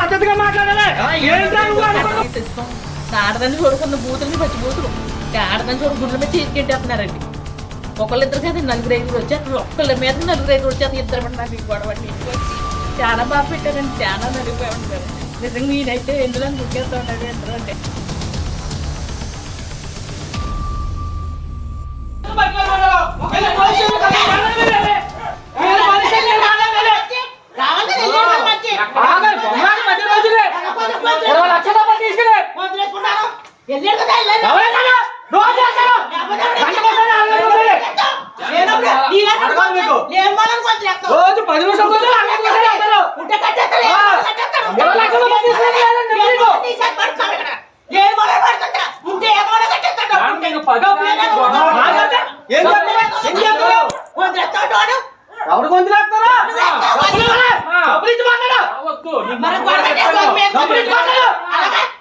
పద్ధతిగా మాట్లాడాలి? అనుకున్నావు? ఆడదాన్ని చూడకుండా బూతులు పచ్చి బూతులు. ఆడదాన్ని చూడ గుడ్ల మీద చీకెట్టేస్తున్నారండి ఒకళ్ళిద్దరు కదా నలుగురు ఐదుగురు వచ్చారు. ఒక్కళ్ళ మీద నలుగురు ఐదుగురు వచ్చారు. ఇద్దరు పడినా మీకు గొడవ చాలా బాగా పెట్టారండి. చాలా నలిగిపోయి ఉంటారు. నిజంగా నేనైతే ఎందులో గుర్తిస్తూ ఉండదు ఎందులో ఏం చేస్తున్నావు? ఎవరు గొంతులు మాట్లాడు. మరి గొడవ.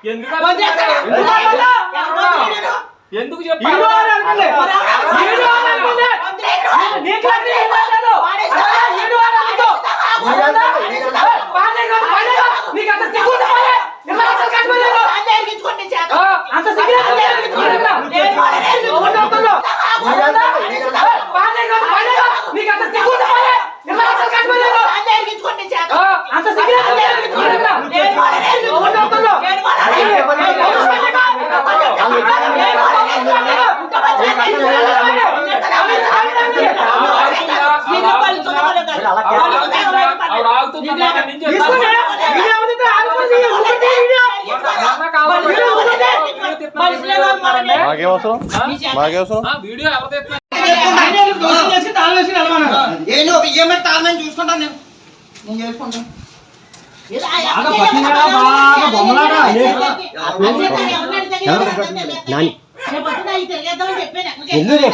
ఎందుకు గొంతు వేస్తారా? ఎందుకు మాట్లాడు? ఎందుకు ఈడు చెప్పాలి అని అనుకుంది. ఈడు అని అనుకుంది. నీకు అంటే ఏం మాట్లాడు? అలా ఈడు అని అనుకో. అవునా? ఏయ్, మాట్లాడు, మాట్లాడు. నీకు అంత సిగ్గు ఉందా మరి? ఇలా అసలు కట్టుకోలేదు. ఆ, అంత సిగ్గు లేదా? ఎవరు నవ్వుతున్నావు? అవునా? ఏయ్, మాట్లాడు, మాట్లాడు. నీకు అంత సిగ్గు ఉందా మరి? ఇలా అసలు కట్టుకోలేదు. ఆ, అంత సిగ్గు లేదా? ఎవరు నవ్వుతున్నావు? ఏయ్, ఎవరు ఆవిడ ఆగుతుంది అన్నాక నుంచి తీసుకుని, వీడియో అవుతుందా? ఆగిపోతుంది. ఊరుకుంటే వీడియో. మొన్న కావాలి. వీడియో ఊరుకుంటే. వీడియో తిప్పుతున్నా. మాకేవసరం ఆ? మాకేవసరం వీడియో ఎవరు తెస్తున్నారు? ఆయన దోషం చేసి తాళం వేసి వెళ్ళమన్నారు. నేను ఈఎంఐ తాళమని చూసుకుంటాను నేను నేను చేసుకుంటాను బాగా పట్టినాడా? బాగా బొమ్మలాడా? నాని ఎందుకు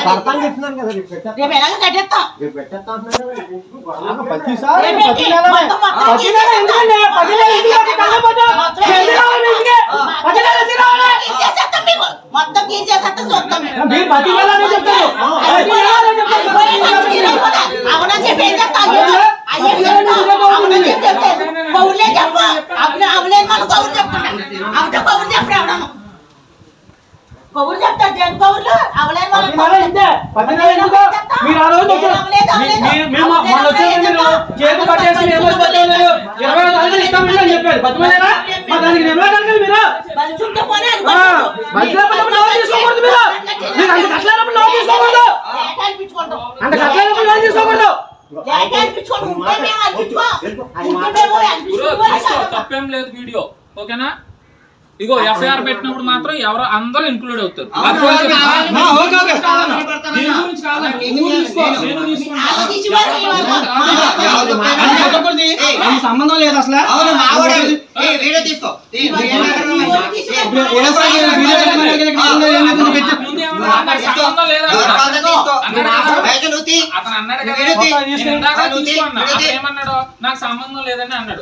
పడతాను చెప్తున్నాను కదా రేపు పెట్టా రేపు ఎలాగ కట్టేస్తాం రేపు పెట్టేస్తా అంటున్నాను కదా రేపు బాగా ప్రతిసారి రేపు ప్రతి నెల మొత్తం మొత్తం ప్రతి నెల ఎందుకండి? ప్రతి నెల ఎందుకు వచ్చి కళ్ళపోతే? ఎందుకు రావాలి ఇంటికి? ప్రతి నెల ఎందుకు రావాలి? చేసేస్తాం మేము మొత్తం ఏం చేసేస్తాం చూస్తాం మేము మీరు ప్రతి నెల అనే చెప్తారు. ప్రతి నెల అనే చెప్తారు. అవునా చెప్పి ఏం చేస్తాం అయ్యే అవునా చెప్పి చెప్తాను పౌరులే చెప్ప అవును అవులే మన పౌరులు చెప్తున్నా అవునా పౌరులు చెప్పడు పౌరులు చెప్తారు జన్ పౌరులు అవలే ప్రతి నెల ఇంతే. నెల ఎందుకు? మీరు ఆ రోజు మేము పట్టేసి ఏమో పట్టలేదు. ఇరవై ఐదు ఇస్తామని అని చెప్పారు. దానికి తీసుకోకూడదు అంత కట్టలేనప్పుడు తీసుకోకూడదు అంత కట్టలేనప్పుడు తీసుకోకూడదు తప్పేం లేదు వీడియో ఓకేనా ఇగో ఎఫ్ఐఆర్ పెట్టినప్పుడు మాత్రం ఎవరో అందరూ ఇన్క్లూడ్ అవుతారు సంబంధం లేదు అసలు వీడియో తీసుకో నాకు సంబంధం ఏమన్నాడు నాకు లేదని అన్నాడు.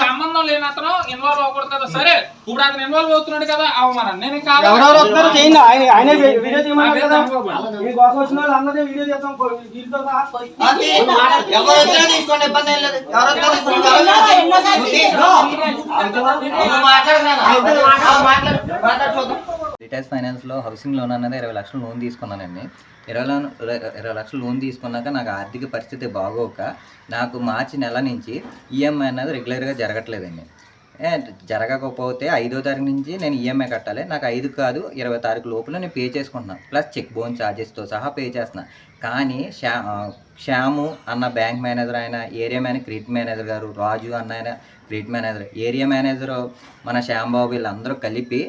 సంబంధం లేని అతను ఇన్వాల్వ్ అవ్వకూడదు కదా సరే ఇప్పుడు అతను ఇన్వాల్వ్ అవుతున్నాడు కదా అవమానం నేను కాదు చూద్దాం రిటైల్స్ ఫైనాన్స్లో హౌసింగ్ లోన్ అనేది ఇరవై లక్షలు లోన్ తీసుకున్నానండి. ఇరవై ఇరవై లక్షలు లోన్ తీసుకున్నాక నాకు ఆర్థిక పరిస్థితి బాగోక నాకు మార్చి నెల నుంచి ఈఎంఐ అనేది రెగ్యులర్గా జరగట్లేదండి. జరగకపోతే ఐదో తారీఖు నుంచి నేను ఈఎంఐ కట్టాలి. నాకు ఐదు కాదు ఇరవై తారీఖు లోపల నేను పే చేసుకుంటున్నాను ప్లస్ చెక్ బోన్ ఛార్జెస్తో సహా పే చేస్తున్నా. కానీ శ్యా శ్యాము అన్న బ్యాంక్ మేనేజర్ ఆయన area manager credit manager garu Raju అన్న ఆయన క్రెడిట్ మేనేజర్ ఏరియా మేనేజర్ మన శ్యాంబాబు వీళ్ళందరూ కలిపి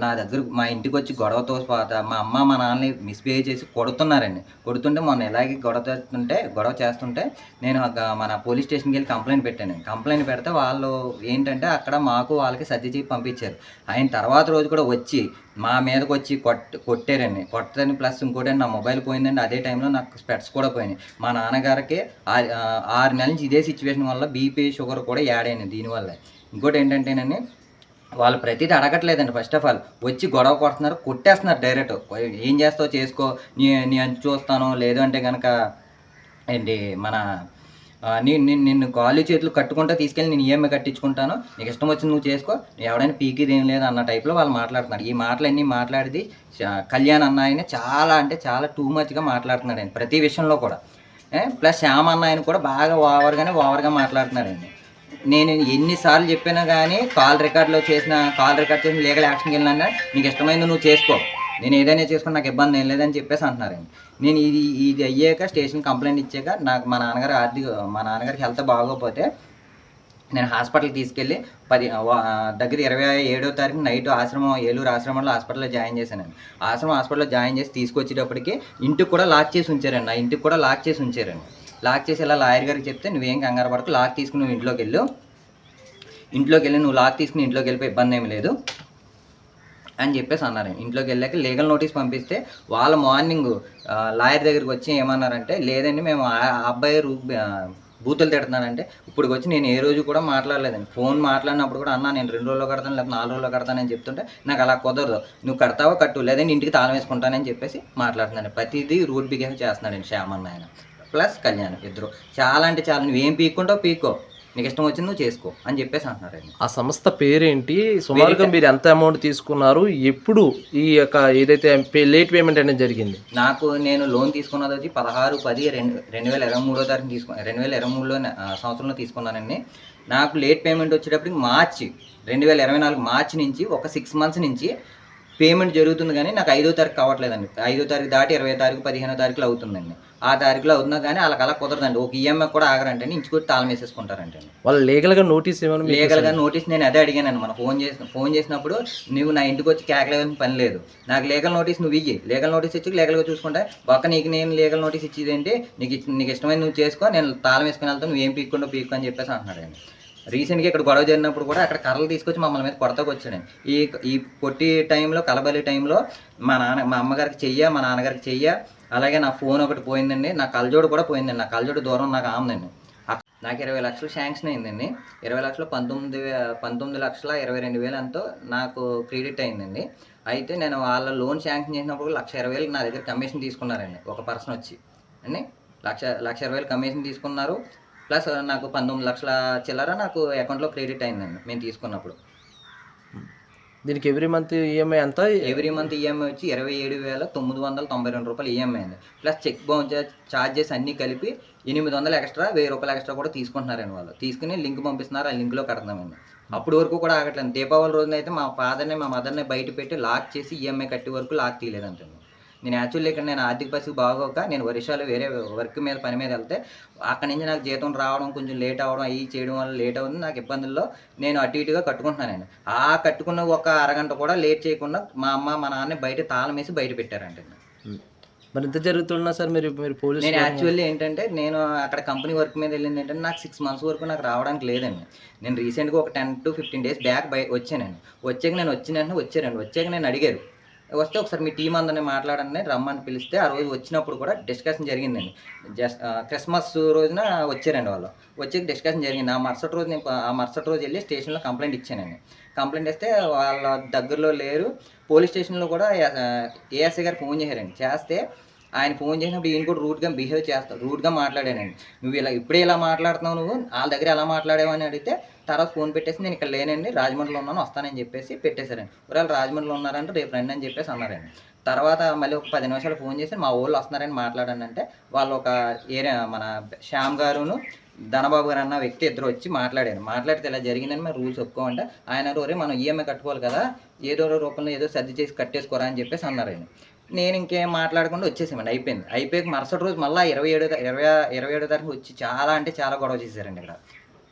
నా దగ్గర మా ఇంటికి వచ్చి గొడవతో పాత మా అమ్మ మా నాన్నని మిస్బిహేవ్ చేసి కొడుతున్నారండి. కొడుతుంటే మొన్న ఎలాగే గొడవ చేస్తుంటే గొడవ చేస్తుంటే నేను మన పోలీస్ స్టేషన్కి వెళ్ళి కంప్లైంట్ పెట్టాను. కంప్లైంట్ పెడితే వాళ్ళు ఏంటంటే అక్కడ మాకు వాళ్ళకి సర్ది చేసి పంపించారు. ఆయన తర్వాత రోజు కూడా వచ్చి మా మీదకి వచ్చి కొట్ కొట్టారండి. కొట్టని ప్లస్ ఇంకోటి నా మొబైల్ పోయిందండి. అదే టైంలో నాకు స్పెట్స్ కూడా పోయినాయి. మా నాన్నగారికి ఆరు నెలల నుంచి ఇదే సిచ్యువేషన్ వల్ల బీపీ షుగర్ కూడా యాడ్ అయింది దీనివల్ల. ఇంకోటి ఏంటంటేనండి వాళ్ళు ప్రతిదీ అడగట్లేదండి. ఫస్ట్ ఆఫ్ ఆల్ వచ్చి గొడవ కొడుతున్నారు కొట్టేస్తున్నారు డైరెక్ట్ ఏం చేస్తావు చేసుకో. నీ నీ అంచు చూస్తాను. లేదు అంటే కనుక ఏంటి మన నేను నీ నిన్ను కాళ్ళు చేతులు కట్టుకుంటా తీసుకెళ్ళి నేను ఈఎంఐ కట్టించుకుంటాను. నీకు ఇష్టం వచ్చింది నువ్వు చేసుకో. ఎవడైనా పీకిది ఏం లేదు అన్న టైప్లో వాళ్ళు మాట్లాడుతున్నారు. ఈ మాటలన్నీ మాట్లాడిది కళ్యాణ్ అన్న ఆయన చాలా అంటే చాలా టూ మచ్గా మాట్లాడుతున్నాడు ఆయన ప్రతి విషయంలో కూడా. ప్లస్ శ్యామ్ అన్న ఆయన కూడా బాగా ఓవర్గానే ఓవర్గా మాట్లాడుతున్నాడండి. నేను ఎన్నిసార్లు చెప్పినా కానీ కాల్ రికార్డులో చేసిన కాల్ రికార్డ్ చేసిన లీగల్ యాక్షన్కి వెళ్ళినా నీకు ఇష్టమైంది నువ్వు చేసుకో. నేను ఏదైనా చేసుకుని నాకు ఇబ్బంది ఏం లేదని చెప్పేసి అంటున్నారండి. నేను ఇది ఇది అయ్యాక స్టేషన్ కంప్లైంట్ ఇచ్చాక నాకు మా నాన్నగారు ఆర్థిక మా నాన్నగారికి హెల్త్ బాగోకపోతే నేను హాస్పిటల్కి తీసుకెళ్ళి పది దగ్గర ఇరవై ఏడో తారీఖు నైట్ ఆశ్రమం ఏలూరు ఆశ్రమంలో హాస్పిటల్లో జాయిన్ చేశానండి. ఆశ్రమం హాస్పిటల్లో జాయిన్ చేసి తీసుకొచ్చేటప్పటికి ఇంటికి కూడా లాక్ చేసి ఉంచారండి. నా ఇంటికి కూడా లాక్ చేసి ఉంచారండి. లాక్ చేసి ఇలా లాయర్ గారికి చెప్తే నువ్వేం కంగారు పడకు లాక్ తీసుకుని నువ్వు ఇంట్లోకి వెళ్ళు. ఇంట్లోకి వెళ్ళి నువ్వు లాక్ తీసుకుని ఇంట్లోకి వెళ్ళిపోయి ఇబ్బంది ఏమి లేదు అని చెప్పేసి అన్నారు. ఇంట్లోకి వెళ్ళాక లీగల్ నోటీస్ పంపిస్తే వాళ్ళ మార్నింగ్ లాయర్ దగ్గరికి వచ్చి ఏమన్నారంటే లేదండి మేము ఆ అబ్బాయి రూ బూతులు తిడుతున్నానంటే ఇప్పుడు వచ్చి నేను ఏ రోజు కూడా మాట్లాడలేదండి. ఫోన్ మాట్లాడినప్పుడు కూడా అన్నా నేను రెండు రోజుల్లో కడతాను లేకపోతే నాలుగు రోజుల్లో కడతానని చెప్తుంటే నాకు అలా కుదరదు. నువ్వు కడతావో కట్టు లేదంటే ఇంటికి తాళం వేసుకుంటానని చెప్పేసి మాట్లాడుతున్నాను. ప్రతిదీ రూట్ బిహేవ్ చేస్తున్నాడండి శ్యామన్న ఆయన. ప్లస్ కళ్యాణ్ ఇద్దరు. చాలా అంటే చాలా నువ్వేం పీక్కుంటావు పీక్కో. నీకు ఇష్టం వచ్చింది నువ్వు చేసుకో అని చెప్పేసి అంటున్నారండి ఆ సంస్థ పేరేంటి? సుమారుగా మీరు ఎంత అమౌంట్ తీసుకున్నారు? ఎప్పుడు ఈ యొక్క ఏదైతే లేట్ పేమెంట్ అనేది జరిగింది? నాకు నేను లోన్ తీసుకున్నది వచ్చి పదహారు పది రెండు రెండు వేల ఇరవై మూడో తారీఖు తీసుకు రెండు వేల ఇరవై మూడులో సంవత్సరంలో తీసుకున్నానండి. నాకు లేట్ పేమెంట్ వచ్చేటప్పటికి మార్చి రెండు వేల ఇరవై నాలుగు మార్చి నుంచి ఒక సిక్స్ మంత్స్ నుంచి పేమెంట్ జరుగుతుంది కానీ నాకు ఐదో తారీఖు కావట్లేదండి. ఐదో తారీఖు దాటి ఇరవై తారీఖు పదిహేనో తారీఖులో అవుతుందండి. ఆ తారీఖులో అవుతున్నా కానీ వాళ్ళకి అలా కుదరదండి. ఒక ఈఎంఐ కూడా ఆగరంటే ఇంచుకొచ్చి తాళం వేసేసుకుంటారంటే వాళ్ళు లీగల్గా నోటీస్ ఏమైనా మీకు లీగల్గా నోటీస్ నేను అదే అడిగాను మన ఫోన్ చేసిన ఫోన్ చేసినప్పుడు నువ్వు నా ఇంటికి వచ్చి కేకలేదని పని లేదు. నాకు లీగల్ నోటీస్ నువ్వు ఇయ్యి. లీగల్ నోటీస్ ఇచ్చి లీగల్గా చూసుకుంటే. పక్క నీకు నేను లీగల్ నోటీస్ ఇచ్చేది ఏంటి నీకు ఇచ్చి- నీకు ఇష్టమైన నువ్వు చేసుకో. నేను తాళం వేసుకుని వెళ్తాను నువ్వు ఏం పీక్కుండా పీక్కు అని చెప్పేసి అంటున్నాడు ఆయన రీసెంట్గా ఇక్కడ గొడవ జరిగినప్పుడు కూడా అక్కడ కర్రలు తీసుకొచ్చి మమ్మల్ని మీద కొడతాకు వచ్చాడు ఈ ఈ పొట్టి టైంలో కలబలి టైంలో మా నాన్న మా అమ్మగారికి చెయ్య మా నాన్నగారికి చెయ్య. అలాగే నా ఫోన్ ఒకటి పోయిందండి నా కలజోడు కూడా పోయిందండి నా కలజోడు దూరం నాకు ఆమెదండి నాకు ఇరవై లక్షలు శాంక్షన్ అయిందండి. ఇరవై లక్షలు పంతొమ్మిది పంతొమ్మిది లక్షల ఇరవై రెండు వేలు ఎంతో నాకు క్రెడిట్ అయిందండి. అయితే నేను వాళ్ళ లోన్ శాంక్షన్ చేసినప్పుడు లక్ష ఇరవై వేలు నా దగ్గర కమిషన్ తీసుకున్నారండి ఒక పర్సన్ వచ్చి. అండి? లక్ష లక్ష ఇరవై వేలు కమిషన్ తీసుకున్నారు. ప్లస్ నాకు పంతొమ్మిది లక్షల చిల్లర నాకు అకౌంట్లో క్రెడిట్ అయిందండి మేము తీసుకున్నప్పుడు. దీనికి ఎవ్రీ మంత్ ఈఎంఐ ఎంత? ఎవ్రీ మంత్ ఈఎంఐ వచ్చి ఇరవై ఏడు వేల తొమ్మిది వందల తొంభై రెండు రూపాయలు ఈఎంఐ అండి. ప్లస్ చెక్ బౌన్స్ ఛార్జెస్ అన్నీ కలిపి ఎనిమిది వందలు ఎక్స్ట్రా వెయ్యి రూపాయలు ఎక్స్ట్రా కూడా తీసుకుంటున్నారండి వాళ్ళు. తీసుకుని లింక్ పంపిస్తున్నారు ఆ లింక్లో కడతామండి. అప్పటి వరకు కూడా ఆగట్లేదు. దీపావళి రోజున అయితే మా ఫాదర్ని మా మదర్ని బయట పెట్టి లాక్ చేసి ఈఎంఐ కట్టే వరకు లాక్ తీయలేదంటండి నేను యాక్చువల్లీ ఇక్కడ నేను ఆర్థిక పరిస్థితి బాగోక నేను ఒరిస్సాలో వేరే వర్క్ మీద పని మీద వెళ్తే అక్కడి నుంచి నాకు జీతం రావడం కొంచెం లేట్ అవ్వడం అవి చేయడం వల్ల లేట్ అవుతుంది. నాకు ఇబ్బందుల్లో నేను అటు ఇటుగా కట్టుకుంటున్నానండి ఆ కట్టుకున్న ఒక అరగంట కూడా లేట్ చేయకుండా మా అమ్మ మా నాన్న బయట తాళం వేసి బయట పెట్టారంటే మరి ఇంత జరుగుతున్నా సార్ మీరు మీరు పోలీస్ నేను యాక్చువల్లీ ఏంటంటే నేను అక్కడ కంపెనీ వర్క్ మీద వెళ్ళింది ఏంటంటే నాకు సిక్స్ మంత్స్ వరకు నాకు రావడానికి లేదండి. నేను రీసెంట్గా ఒక ten to fifteen days back బయ వచ్చానండి. వచ్చాక నేను వచ్చిన వెంటనే వచ్చానండి వచ్చాక నేను అడిగారు వస్తే ఒకసారి మీ టీం అందరినీ మాట్లాడండి రమ్మని పిలిస్తే ఆ రోజు వచ్చినప్పుడు కూడా డిస్కషన్ జరిగిందండి. జస్ట్ క్రిస్మస్ రోజున వచ్చారండి వాళ్ళు. వచ్చి డిస్కషన్ జరిగింది. ఆ మరుసటి రోజు నేను ఆ మరుసటి రోజు వెళ్ళి స్టేషన్లో కంప్లైంట్ ఇచ్చానండి. కంప్లైంట్ ఇస్తే వాళ్ళ దగ్గరలో లేరు. పోలీస్ స్టేషన్లో కూడా ఏఎస్ఐ గారు ఫోన్ చేశారండి. చేస్తే ఆయన ఫోన్ చేసినప్పుడు ఈయన కూడా రూట్గా బిహేవ్ చేస్తాడు రూట్గా మాట్లాడానండి. నువ్వు ఇలా ఇప్పుడే ఇలా మాట్లాడుతున్నావు నువ్వు? వాళ్ళ దగ్గర ఎలా మాట్లాడావు? అని అడిగితే తర్వాత ఫోన్ పెట్టేసి నేను ఇక్కడ లేనండి రాజమండ్రిలో ఉన్నాను వస్తానని చెప్పేసి పెట్టేశారండి. ఒకవేళ రాజమండ్రిలో ఉన్నారంటే రేపు రండి అని చెప్పేసి అన్నారండి. తర్వాత మళ్ళీ ఒక పది నిమిషాలు ఫోన్ చేసి మా ఊళ్ళో వస్తున్నారని మాట్లాడాను అంటే వాళ్ళు ఒక ఏరియా మన శ్యామ్ గారును ధనబాబు గారు అన్న వ్యక్తి ఇద్దరు వచ్చి మాట్లాడారు. మాట్లాడితే ఇలా జరిగిందని మేము రూల్స్ ఒప్పుకోమంటే ఆయన రోజు మనం ఈఎంఐ కట్టుకోవాలి కదా ఏదో ఒక రూపంలో ఏదో సర్ది చేసి కట్టేసుకోరా అని చెప్పేసి అన్నారండి. నేను ఇంకేం మాట్లాడకుండా వచ్చేసామండి. అయిపోయింది. అయిపోయాక మరుసటి రోజు మళ్ళీ ఇరవై ఏడో ఇరవై ఇరవై ఏడో తారీఖు వచ్చి చాలా అంటే చాలా గొడవ చేశారండి ఇక్కడ.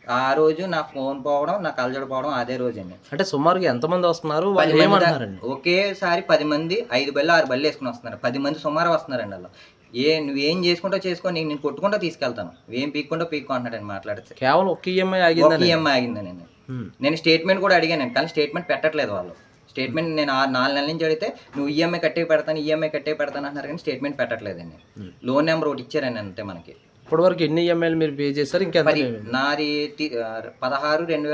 ఆ రోజు నా ఫోన్ పోవడం నా కలజోడు పోవడం అదే రోజండి. అంటే సుమారుగా ఎంతమంది వస్తున్నారు? వాళ్ళు ఏమంటున్నారండి? ఒకేసారి పది మంది ఐదు బళ్ళు ఆరు బళ్ళు వేసుకుని వస్తున్నారు. పది మంది సుమారు వస్తున్నారండి అలా ఏ నువ్వేం చేసుకుంటో చేసుకో నేను నేను కొట్టుకుంటూ తీసుకెళ్తాను. ఏం పీక్కుంటో పీక్కో అంటున్నాడు మాట్లాడితే. కేవలం ఒక్క ఈఎంఐ ఒక ఆగిందని ఈఎంఐ ఆగింది నేను ఉమ్. నేను స్టేట్మెంట్ కూడా అడిగాను కానీ స్టేట్మెంట్ పెట్టట్లేదు వాళ్ళు. స్టేట్మెంట్ నేను ఆ నాలుగు నెలల నుంచి అడిగితే నువ్వు ఈఎంఐ కట్టే పెడతాను ఈఎంఐ కట్టే పెడతాను అంటున్నారు కానీ స్టేట్మెంట్ పెట్టట్లేదండి లోన్ నెంబర్ ఒకటి ఇచ్చారండి అంతే మనకి. ఇప్పటి వరకు ఎన్ని ఈఎంఐలు మీరు పే చేశారు? ఇంకెంత పది నాది పదహారు రెండు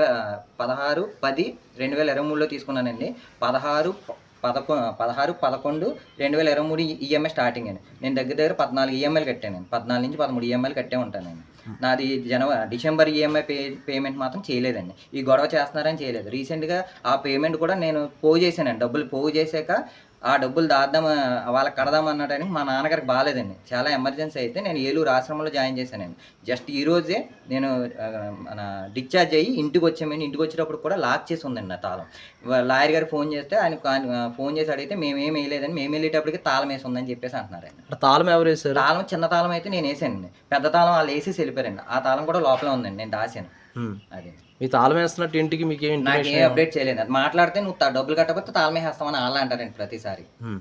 పదహారు పది రెండు వేల ఇరవై మూడులో తీసుకున్నానండి. పదహారు పదకొ పదహారు పదకొండు రెండు వేల ఇరవై మూడు ఈఎంఐ స్టార్టింగ్ అండి. నేను దగ్గర దగ్గర పద్నాలుగు ఈఎంఐలు కట్టాను నేను పద్నాలుగు నుంచి పదమూడు ఈఎంఐలు కట్టే ఉంటాను నేను నాది జనవరి డిసెంబర్ ఈఎంఐ పే పేమెంట్ మాత్రం చేయలేదండి. ఈ గొడవ చేస్తున్నారని చేయలేదు. రీసెంట్గా ఆ పేమెంట్ కూడా నేను పోగు చేశానండి. డబ్బులు పోగు చేశాక ఆ డబ్బులు దాద్దాం వాళ్ళకి కడదాం అన్నటానికి మా నాన్నగారికి బాగాలేదండి. చాలా ఎమర్జెన్సీ అయితే నేను ఏలూరు ఆశ్రమంలో జాయిన్ చేశానండి. జస్ట్ ఈ రోజే నేను మన డిశ్చార్జ్ అయ్యి ఇంటికి వచ్చామని ఇంటికి వచ్చేటప్పుడు కూడా లాక్ చేసి ఉందండి నా తాళం. లాయర్ గారు ఫోన్ చేస్తే ఆయన ఫోన్ చేసి అడిగితే మేమేం వేయలేదని మేము వెళ్ళేటప్పటికి తాళం వేసి ఉందని చెప్పేసి అంటున్నారండి. అంటే తాళం ఎవరు వేశారు? తాళం చిన్న తాళం అయితే నేను వేసానండి. పెద్ద తాళం వాళ్ళు వేసేసి వెళ్ళిపోయారండి. ఆ తాళం కూడా లోపలే ఉందండి నేను దాచాను ఉమ్. అది. మీ తాళం వేస్తున్నట్టు ఇంటికి మీకు ఏం నాకు ఏ అప్డేట్ చేయలేదు. అది మాట్లాడితే నువ్వు త- డబ్బులు కట్టకపోతే తాళం వేస్తామని అలా అంటారండి ప్రతిసారి. ఉమ్.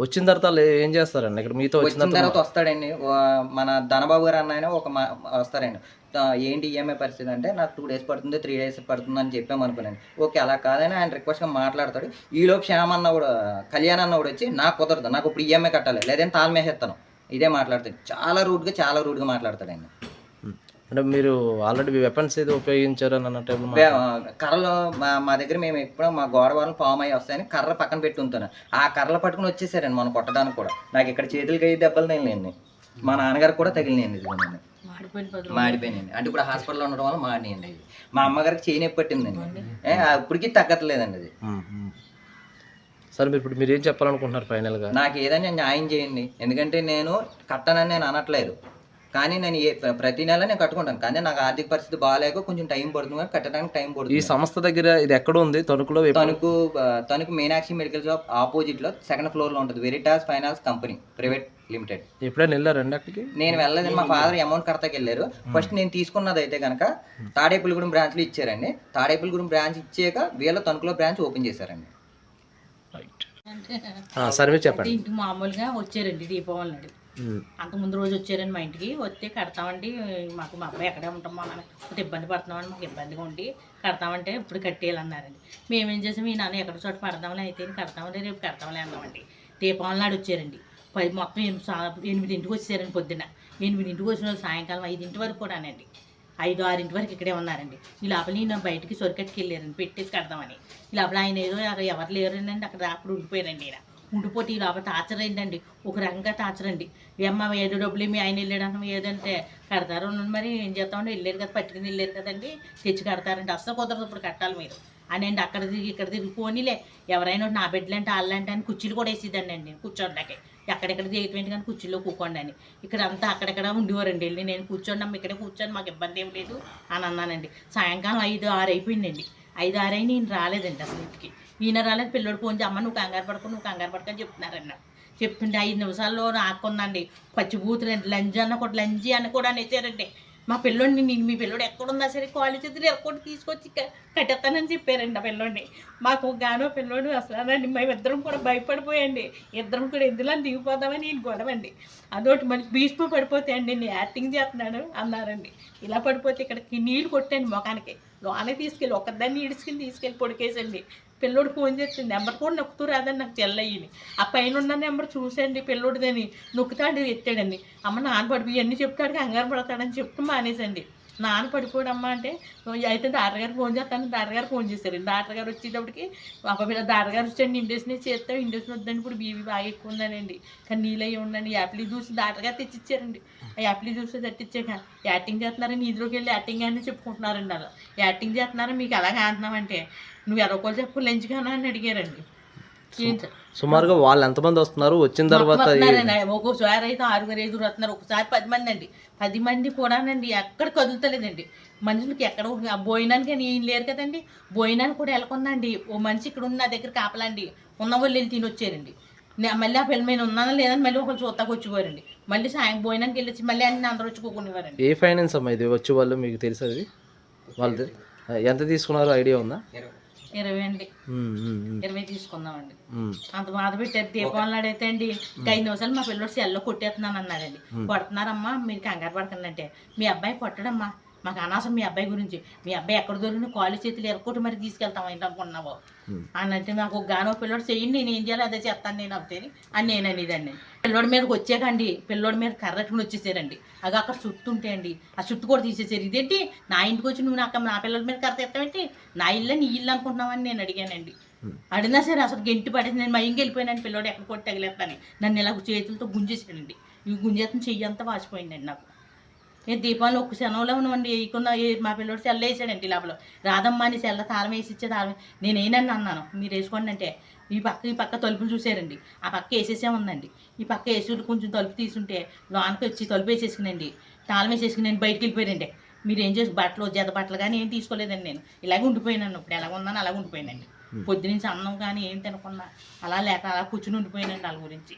వచ్చిన తర్వాత ఏం చేస్తారండి? ఇక్కడ మీతో వచ్చిన వచ్చిన తర్వాత వస్తాడండి. వా- మన ధనబాబు గారు అన్న ఆయన ఒక మా- వస్తారండి. ఏంటి ఈఎంఐ పరిస్థితి అంటే నాకు టూ డేస్ పడుతుంది త్రీ డేస్ పడుతుంది అని చెప్పాము అనుకున్నాను. ఓకే అలా కాదని ఆయన రిక్వెస్ట్గా మాట్లాడతాడు. ఈలోపు శ్యామ్ అన్న కూడా కళ్యాణ్ అన్న కూడా వచ్చి నాకు కుదరదు. నాకు ఇప్పుడు ఈఎంఐ కట్టాలి. లేదంటే తాళం వేసేస్తాను. ఇదే మాట్లాడతాడు చాలా రూడ్గా చాలా రూడ్గా మాట్లాడతాడండి. ఉమ్. అంటే మీరు ఆల్రెడీ వెపన్స్ ఏదో ఉపయోగించారు అని అన్నట్టు కర్రలు మా మా దగ్గర మేము ఎప్పుడో మా గోడ వాళ్ళు పాము అయ్యి వస్తాయని కర్ర పక్కన పెట్టి ఉంటాను ఆ కర్రలు పట్టుకుని వచ్చేసారండి మనం కొట్టడానికి కూడా. నాకు ఇక్కడ చేతులకి అయ్యి దెబ్బలు తగిలినాయండి. మా నాన్నగారికి కూడా తగిలినాయండి ఇదిగోనండి పది. మాడిపోయినాయండి. అంటే ఇప్పుడు హాస్పిటల్లో ఉండడం వల్ల మాడినాయండి ఇది మా అమ్మగారికి చేయి నొప్పి పట్టిందండి. ఏ, ఇప్పటికీ తగ్గట్లేదండి అది. సరే మీరు ఇప్పుడు మీరు ఏం చెప్పాలనుకుంటున్నారు ఫైనల్గా నాకు ఏదైనా న్యాయం చేయండి. ఎందుకంటే నేను కట్టనని నేను అనట్లేదు. కానీ నేను ఏ ప్ర- ప్రతి నెల నేను కట్టుకుంటాను. కానీ నాకు ఆర్థిక పరిస్థితి బాగాలేక కొంచెం టైం పడుతుంది కానీ కట్టడానికి టైం ఈ పడుతుంది సంస్థ దగ్గర ఇది ఎక్కడ ఉంది? తణుకులో తణుకు తణుకు మీనాక్షి మెడికల్ షాప్ ఆపోజిట్లో సెకండ్ ఫ్లోర్లో ఉంటుంది. Veritas finance company private limited ఎప్పుడైనా వెళ్ళారండి అక్కడికి? నేను వెళ్ళలేదని మా ఫాదర్ అమౌంట్ కడతాకి వెళ్ళారు. ఫస్ట్ నేను తీసుకున్నది అయితే కనుక తాడేపల్లిగూడెం బ్రాంచ్లో ఇచ్చారండి. తాడేపల్లిగూడెం బ్రాంచ్ ఇచ్చాక వీళ్ళ తణుకులో బ్రాంచ్ ఓపెన్ చేశారండి. ఆ, సరే మీరు అంటే చెప్పండి మామూలుగా వచ్చారండి దీపావళి నాడు. అంతకుముందు రోజు వచ్చారండి మా ఇంటికి. వస్తే కడతామండి. మాకు మా అబ్బాయి ఎక్కడే ఉంటాం మా ఇబ్బంది పడుతున్నామని మాకు ఇబ్బందిగా ఉండి కడతామంటే ఇప్పుడు కట్టేయాలన్నారండి. మేమేం చేసాం ఈ నాన్న ఎక్కడ చోట పడదాంలే అయితే కడతామని రేపు కడతాంలే అన్నామండి. దీపావళి నాడు వచ్చారండి. పది మొత్తం సా- ఎనిమిదింటికి వచ్చారండి పొద్దున్న. ఎనిమిదింటికి వచ్చిన వాళ్ళు సాయంకాలం ఐదింటి వరకు కూడానండి. ఐదు ఆరింటి వరకు ఇక్కడే ఉన్నారండి. ఈ లోపల నేను బయటికి సొరికట్టుకి వెళ్ళారండి పెట్టేసి కడదామని. ఈ లోపల ఆయన ఏదో అక్కడ ఎవరు లేరండి అక్కడ అప్పుడు ఉండిపోయారండి ఈయన. ఉండిపోతే ఈ లోపల తాచరైందండి ఒక రకంగా తాచరండి అండి ఏడు డబ్బులు మీ ఆయన వెళ్ళాడు ఏదంటే కడతారు మరి ఏం చేస్తామండి? వెళ్ళారు కదా పట్టుకుని వెళ్ళారు కదండి తెచ్చి కడతారండి. అస్సలు కుదరదు ఇప్పుడు కట్టాలి మీరు. అని అండి అక్కడ తిరిగి ఇక్కడ తిరిగి పోనీలే. ఎవరైనా నా బిడ్డలు అంటే వాళ్ళంటే అని కుర్చీలు కూడా వేసేదండి అండి కూర్చోడానికి ఎక్కడెక్కడ దిగటమేంటి కానీ కుర్చీలో కూకోండి అని. ఇక్కడ అంతా అక్కడెక్కడ ఉండేవారండి వెళ్ళి. నేను కూర్చోండి అమ్మ ఇక్కడే కూర్చోండి మాకు ఇబ్బంది ఏం లేదు అని అన్నానండి. సాయంకాలం ఐదు ఆరు అయిపోయిందండి. ఐదు ఆరు అయి నేను రాలేదండి అసలు ఇంటికి. ఈయన రాలేదు పిల్లడు ఫోన్ చేసి అమ్మ నువ్వు కంగారు పడుకో నువ్వు కంగారు పడుకొని చెప్తున్నారన్నాడు చెప్తుంటే ఐదు నిమిషాల్లో నాకుందండి పచ్చి లంజ్ అన్న కూడా లంజి అని కూడా అనేసారండి. మా పిల్లోడిని నేను మీ పిల్లోడు ఎక్కడున్నా సరే కాలేజ్ చేతులు ఎక్కడ తీసుకొచ్చి కట్టేస్తానని చెప్పారండి ఆ పిల్లోడిని. మాకు గానో పిల్లోడు అసలు మేమిద్దరం కూడా భయపడిపోయండి ఇద్దరం కూడా ఎందులో దిగిపోదామని నేను గొడవండి అదొకటి మనకి భీష్మ పడిపోతే అండి నేను యాక్టింగ్ చేస్తున్నాను అన్నారండి. ఇలా పడిపోతే ఇక్కడికి నీళ్ళు కొట్టాను ముఖానికి. లోనే తీసుకెళ్ళి ఒక్కదాన్ని ఈడ్చుకుని తీసుకెళ్ళి పొడికేసండి. పిల్లోడు ఫోన్ చేస్తుంది నెంబర్ కూడా నొక్కుతూ రాదని నాకు చెల్లయ్యని ఆ పైన ఉన్న నెంబర్ చూసండి పిల్లోడిదని. నొక్కుతాడు ఎత్తాడండి. అమ్మ నాన్న పడిపి ఇవన్నీ చెప్తాడు కంగారు పడతాడని చెప్తూ మానేసండి. నాన్న పడిపోడమ్మా అంటే అయితే డాక్టర్ గారు ఫోన్ చేస్తాను డాక్టర్ గారు ఫోన్ చేశారు. డాక్టర్ గారు వచ్చేటప్పటికి ఒక పిల్ల డాక్టర్ గారు వచ్చాడు ఇండస్ట్రీ చేస్తాం ఇండస్ట్రీ వద్దండి ఇప్పుడు బీబీ బాగా ఎక్కువ ఉందనండి. కానీ నీళ్ళు అయ్యి ఉండండి యాప్లీ చూసి డాక్టర్ గారు తెచ్చిచ్చారండి. ఆ యాప్లీ చూసి తెచ్చిచ్చాక యాక్టింగ్ చేస్తున్నారని ఇదిలోకి వెళ్ళి యాక్టింగ్ అని చెప్పుకుంటున్నారండి అలా. యాక్టింగ్ చేస్తున్నారని మీకు అలాగే అంటున్నామంటే నువ్వు ఎదొకరు చెప్పు లంచ్ కానా అని అడిగారండి. సుమారుగా వాళ్ళు ఎంతమంది వస్తున్నారు? వచ్చిన తర్వాత. ఒక్కోసారి అయితే ఆరుగురు ఐదుగురు వస్తున్నారు. ఒకసారి పది మంది అండి. పది మంది కూడానండి ఎక్కడ కదులుతలేదండి. మనుషులకి ఎక్కడ భోజనానికి అని ఏం లేరు కదండి. భోజనానికి కూడా వెళ్ళకుందండి ఓ మనిషి ఇక్కడ ఉన్న నా దగ్గర కాపలండి. ఉన్న వాళ్ళు వెళ్ళి తినొచ్చారండి. నే- మళ్ళీ ఆ పిల్లల మీద ఉన్నానా లేదని మళ్ళీ ఒకరు చూస్తాకు వచ్చిపోయారండి మళ్ళీ సాయం భోజనానికి వెళ్ళొచ్చి మళ్ళీ అన్ని అందరూ వచ్చి కూకునేవారండి. ఏ ఫైనాన్స్ అమ్మా ఇది? వచ్చే వాళ్ళు మీకు తెలుసు అది? వాళ్ళది? ఆ, ఎంత తీసుకున్నారో? ఐడియా ఉందా? ఇరవై అండి. ఇరవై తీసుకుందామండి. అంత బాధ పెట్టారు దీపావళి నాడైతే అండి. ఐదు నిమిషాలు మా పిల్లడు సెల్లో కొట్టేస్తున్నాను అన్నాడండి కొడుతున్నారమ్మా మీరు కంగారు పడకండి అంటే. మీ అబ్బాయి కొట్టడమ్మా. మాకు అనవసరం మీ అబ్బాయి గురించి. మీ అబ్బాయి ఎక్కడ దొరికిన కాలు చేతులు ఎరకొట్టి మరి తీసుకెళ్తాం అని అంటే నాకు ఒక గానో పిల్లోడు చెయ్యండి నేను ఏం చేయాలి అదే చేస్తాను నేను అవుతాను అని నేను అనేదండి పిల్లోడి మీదకి వచ్చాకండి. పిల్లోడి మీద కర్రెట్టుకుని వచ్చేసారండి. అది అక్కడ చుట్టూ ఉంటే అండి. ఆ చుట్టూ కూడా తీసేసారు. ఇదేంటి? నా ఇంటికి వచ్చి నువ్వు నాకు నా పిల్లల మీద కర్ర ఎత్తావేంటి నా ఇల్లు నీ ఇల్లు అనుకుంటున్నావని నేను అడిగానండి. అడిగినా సరే అసలు గెంటి పడేసి నేను మయంగా వెళ్ళిపోయాను పిల్లోడు ఎక్కడ కొట్టి తగిలేస్తాను నన్ను ఇలా చేతులతో గుంజేసాడండి ఈ గుంజేతను చెయ్యి అంతా వాసిపోయిందండి నాకు. నేను దీపావళి ఒక్క శనంలో ఉన్నామండి వేయకుండా ఏ- మా పిల్లోడు సెల్ల వేసాడండి లోపల. రాదమ్మా నీ సెల్ల తాళం వేసి ఇచ్చే తాళం. నేను ఏనని అన్నాను. మీరు వేసుకోండి అంటే. ఈ పక్క ఈ పక్క తలుపులు చూసారండి ఆ పక్క వేసేసే ఉందండి. ఈ పక్క వేసి కొంచెం తలుపు తీసుంటే లోనకి వచ్చి తలుపు వేసేసుకునండి. తాళం వేసేసుకుని నేను బయటికి వెళ్ళిపోయానండి. మీరు ఏం చేసి బట్టలు జత బట్టలు కానీ ఏం తీసుకోలేదండి నేను. ఇలాగే ఉండిపోయినాను ఇప్పుడు ఎలాగ ఉన్నాను అలాగ ఉండిపోయానండి. పొద్దునుంచి అన్నం కానీ ఏం తినకుండా అలా లేక అలా కూర్చుని ఉండిపోయానండి వాళ్ళ గురించి.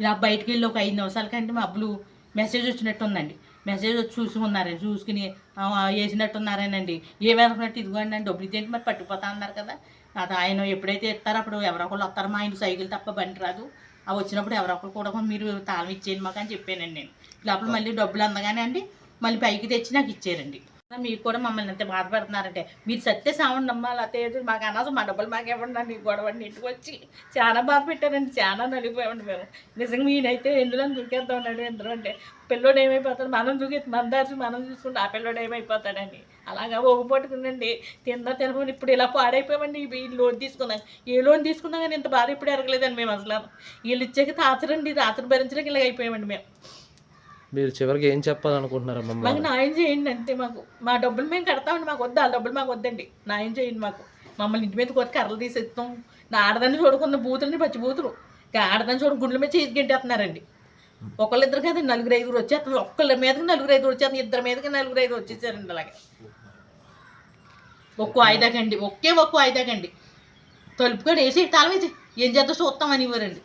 ఇలా బయటికి వెళ్ళి ఒక ఐదు నిమిషాల కంటే మా అబ్బులు మెసేజ్ వచ్చినట్టు ఉందండి. మెసేజ్ వచ్చి చూసుకున్నారండి చూసుకుని వేసినట్టున్నారేనండి. ఏమనుకున్నట్టు ఇదిగోండి అని డబ్బులు ఇచ్చేంటి మరి పట్టుకుపోతా అన్నారు కదా. అది ఆయన ఎప్పుడైతే ఇస్తారో అప్పుడు ఎవరో ఒకళ్ళు వస్తారో మా ఆయన సైకిల్ తప్ప బండి రాదు. ఆ వచ్చినప్పుడు ఎవరో ఒకరు కూడా మీరు తాళం ఇచ్చేయండి మాకు అని చెప్పానండి నేను. లోపల మళ్ళీ డబ్బులు అందగానే అండి మళ్ళీ పైకి తెచ్చి నాకు ఇచ్చారండి. మీకు కూడా మమ్మల్ని ఎంత బాధపడుతున్నారంటే. మీరు సత్య సావండి అమ్మా లేకపోతే మాకు అనవసరం మా డబ్బులు మాకు ఇవ్వండి అని గొడవ ఇంటికి వచ్చి చాలా బాధ పెట్టారండి చాలా నలిగిపోయామండి మేము. నిజంగా నేనైతే ఎందులో దూకేద్దాం ఉన్నాడు ఎందులో అంటే. పిల్లోడు ఏమైపోతాడు? మనం దూకే మన దారి మనం చూసుకుంటే ఆ పిల్లోడు ఏమైపోతాడని అలాగా ఒగ్గుపట్టుకుందండి తిందా తినకుండా ఇప్పుడు ఇలా పాడైపోయామండి ఈ లోన్ తీసుకున్నాం ఏ లోన్ తీసుకున్నా కానీ ఇంత బాధ ఇప్పుడు ఎరగలేదండి మేము అసలు. వీళ్ళు ఇచ్చాక తాతరండి రాత్రి భరించడానికి ఇలాగ అయిపోయామండి మేము. మీరు చివరికి ఏం చెప్పాలనుకుంటున్నారు మాకు న్యాయం చేయండి అంతే మాకు. మా డబ్బులు మేము కడతామండి మాకు వద్దు ఆ డబ్బులు మాకు వద్దండి. న్యాయం చేయండి మాకు. మమ్మల్ని ఇంటి మీద కొట్టి కర్రలు తీసేస్తాం నా ఆడదాన్ని చూడకుండా బూతులని పచ్చి బూతులు. ఆడదాన్ని చూడ గుండెల మీద చేసి గెంటేస్తున్నారండి. ఒకళ్ళిద్దరు కదా నలుగురు ఐదుగురు వచ్చేస్తారు ఒక్కళ్ళ మీదకి నలుగురు ఐదుగురు వచ్చేస్తారు ఇద్దరు మీదకి నలుగురు ఐదు వచ్చేసారండి అలాగే. ఒక్కో ఐదాకండి ఒకే ఒక్కో ఐదాకండి తలుపు కూడా వేసి తాళం వేసి ఏం చేద్దాం చూస్తామని ఇవ్వరండి.